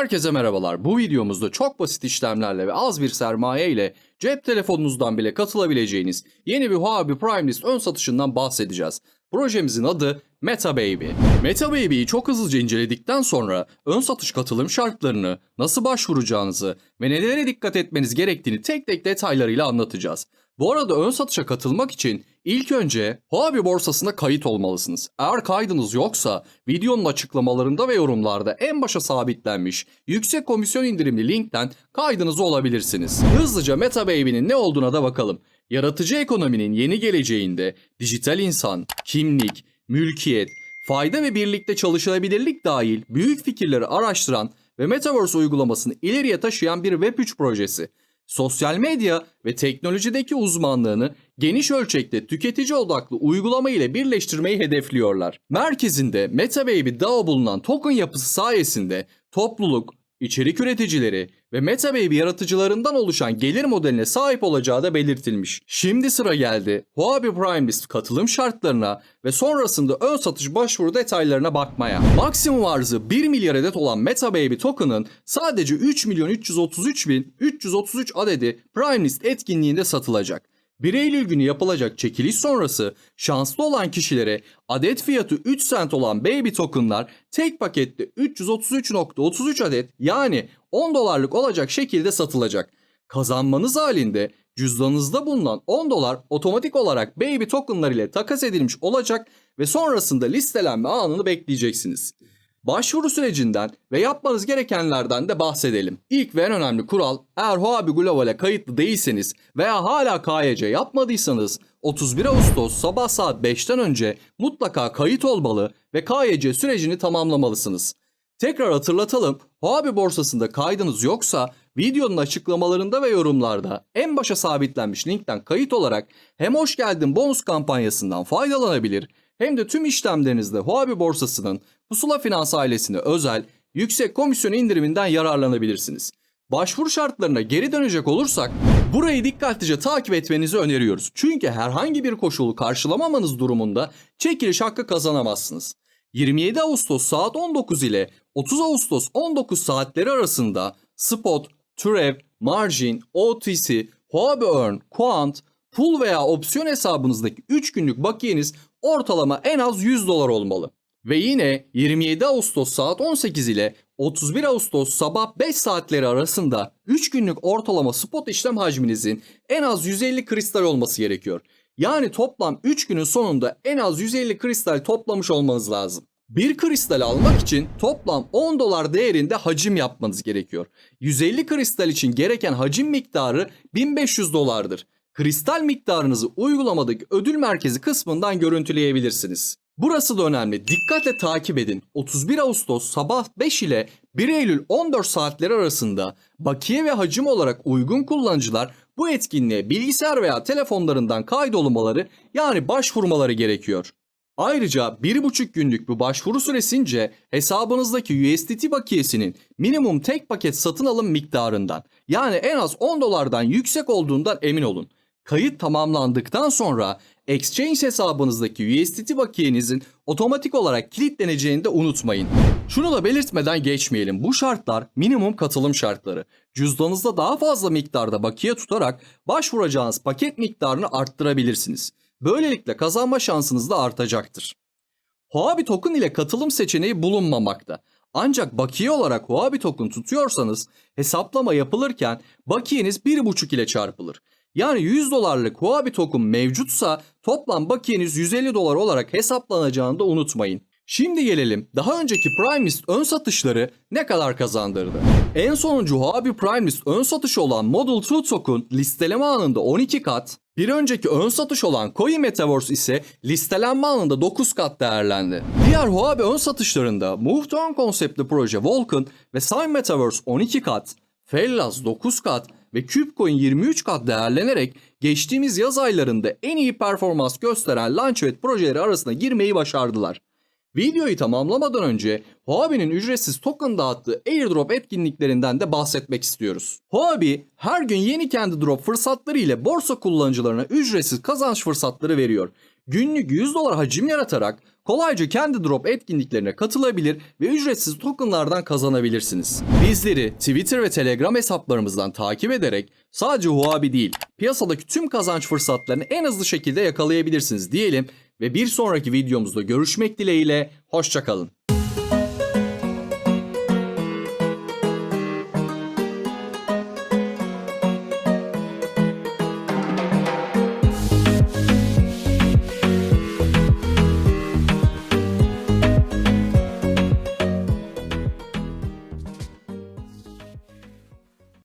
Herkese merhabalar. Bu videomuzda çok basit işlemlerle ve az bir sermaye ile cep telefonunuzdan bile katılabileceğiniz yeni bir Huawei Prime List ön satışından bahsedeceğiz. Projemizin adı Meta Baby. Meta Baby'yi çok hızlıca inceledikten sonra ön satış katılım şartlarını, nasıl başvuracağınızı ve nelere dikkat etmeniz gerektiğini tek tek detaylarıyla anlatacağız. Bu arada ön satışa katılmak için ilk önce Huawei borsasına kayıt olmalısınız. Eğer kaydınız yoksa videonun açıklamalarında ve yorumlarda en başa sabitlenmiş yüksek komisyon indirimli linkten kaydınızı olabilirsiniz. Hızlıca Meta Baby'nin ne olduğuna da bakalım. Yaratıcı ekonominin yeni geleceğinde dijital insan, kimlik, mülkiyet, fayda ve birlikte çalışılabilirlik dahil büyük fikirleri araştıran ve Metaverse uygulamasını ileriye taşıyan bir Web3 projesi. Sosyal medya ve teknolojideki uzmanlığını geniş ölçekte tüketici odaklı uygulama ile birleştirmeyi hedefliyorlar. Merkezinde MetaBaby DAO bulunan token yapısı sayesinde topluluk, içerik üreticileri ve MetaBaby yaratıcılarından oluşan gelir modeline sahip olacağı da belirtilmiş. Şimdi sıra geldi Huawei Prime List katılım şartlarına ve sonrasında ön satış başvuru detaylarına bakmaya. Maksimum arzı 1 milyar adet olan MetaBaby token'ın sadece 3 milyon 333 bin 333 adedi Prime List etkinliğinde satılacak. 1 Eylül günü yapılacak çekiliş sonrası şanslı olan kişilere adet fiyatı 3 cent olan Baby tokenlar tek pakette 333.33 adet yani 10 dolarlık olacak şekilde satılacak. Kazanmanız halinde cüzdanınızda bulunan 10 dolar otomatik olarak Baby tokenlar ile takas edilmiş olacak ve sonrasında listelenme anını bekleyeceksiniz. Başvuru sürecinden ve yapmanız gerekenlerden de bahsedelim. İlk ve en önemli kural eğer Huawei Global'e kayıtlı değilseniz veya hala KYC yapmadıysanız 31 Ağustos sabah saat 5'ten önce mutlaka kayıt olmalı ve KYC sürecini tamamlamalısınız. Tekrar hatırlatalım. Huawei borsasında kaydınız yoksa videonun açıklamalarında ve yorumlarda en başa sabitlenmiş linkten kayıt olarak hem hoş geldin bonus kampanyasından faydalanabilir hem de tüm işlemlerinizde Huawei borsasının Pusula Finans ailesine özel yüksek komisyon indiriminden yararlanabilirsiniz. Başvuru şartlarına geri dönecek olursak burayı dikkatlice takip etmenizi öneriyoruz. Çünkü herhangi bir koşulu karşılamamanız durumunda çekiliş hakkı kazanamazsınız. 27 Ağustos saat 19 ile 30 Ağustos 19 saatleri arasında spot, türev, margin, OTC, Huawei Earn, Quant, pool veya opsiyon hesabınızdaki 3 günlük bakiyeniz ortalama en az 100 dolar olmalı. Ve yine 27 Ağustos saat 18 ile 31 Ağustos sabah 5 saatleri arasında 3 günlük ortalama spot işlem hacminizin en az 150 kristal olması gerekiyor. Yani toplam 3 günün sonunda en az 150 kristal toplamış olmanız lazım. Bir kristal almak için toplam 10 dolar değerinde hacim yapmanız gerekiyor. 150 kristal için gereken hacim miktarı 1500 dolardır. Kristal miktarınızı uygulamadaki ödül merkezi kısmından görüntüleyebilirsiniz. Burası da önemli. Dikkatle takip edin. 31 Ağustos sabah 5 ile 1 Eylül 14 saatleri arasında bakiye ve hacim olarak uygun kullanıcılar bu etkinliğe bilgisayar veya telefonlarından kaydolmaları yani başvurmaları gerekiyor. Ayrıca 1,5 günlük bu başvuru süresince hesabınızdaki USDT bakiyesinin minimum tek paket satın alım miktarından yani en az 10 dolardan yüksek olduğundan emin olun. Kayıt tamamlandıktan sonra exchange hesabınızdaki USDT bakiyenizin otomatik olarak kilitleneceğini de unutmayın. Şunu da belirtmeden geçmeyelim. Bu şartlar minimum katılım şartları. Cüzdanınızda daha fazla miktarda bakiye tutarak başvuracağınız paket miktarını arttırabilirsiniz. Böylelikle kazanma şansınız da artacaktır. Huawei Token ile katılım seçeneği bulunmamakta. Ancak bakiye olarak Huawei Token tutuyorsanız hesaplama yapılırken bakiyeniz 1.5 ile çarpılır. Yani 100 dolarlık Huawei Token mevcutsa toplam bakiyeniz 150 dolar olarak hesaplanacağını da unutmayın. Şimdi gelelim daha önceki Prime List ön satışları ne kadar kazandırdı? En sonuncu Huawei Prime List ön satışı olan Model 2 Token listeleme anında 12 kat, bir önceki ön satış olan Coin Metaverse ise listelenme anında 9 kat değerlendi. Diğer Huawei ön satışlarında Move konseptli proje Vulcan ve Sign Metaverse 12 kat, Fellas 9 kat ve Cubecoin 23 kat değerlenerek geçtiğimiz yaz aylarında en iyi performans gösteren Launchpad projeleri arasına girmeyi başardılar. Videoyu tamamlamadan önce Huawei'nin ücretsiz token dağıttığı airdrop etkinliklerinden de bahsetmek istiyoruz. Huawei her gün yeni kendi drop fırsatları ile borsa kullanıcılarına ücretsiz kazanç fırsatları veriyor. Günlük 100 dolar hacim yaratarak kolayca kendi drop etkinliklerine katılabilir ve ücretsiz tokenlardan kazanabilirsiniz. Bizleri Twitter ve Telegram hesaplarımızdan takip ederek sadece Huobi değil, piyasadaki tüm kazanç fırsatlarını en hızlı şekilde yakalayabilirsiniz diyelim ve bir sonraki videomuzda görüşmek dileğiyle hoşçakalın.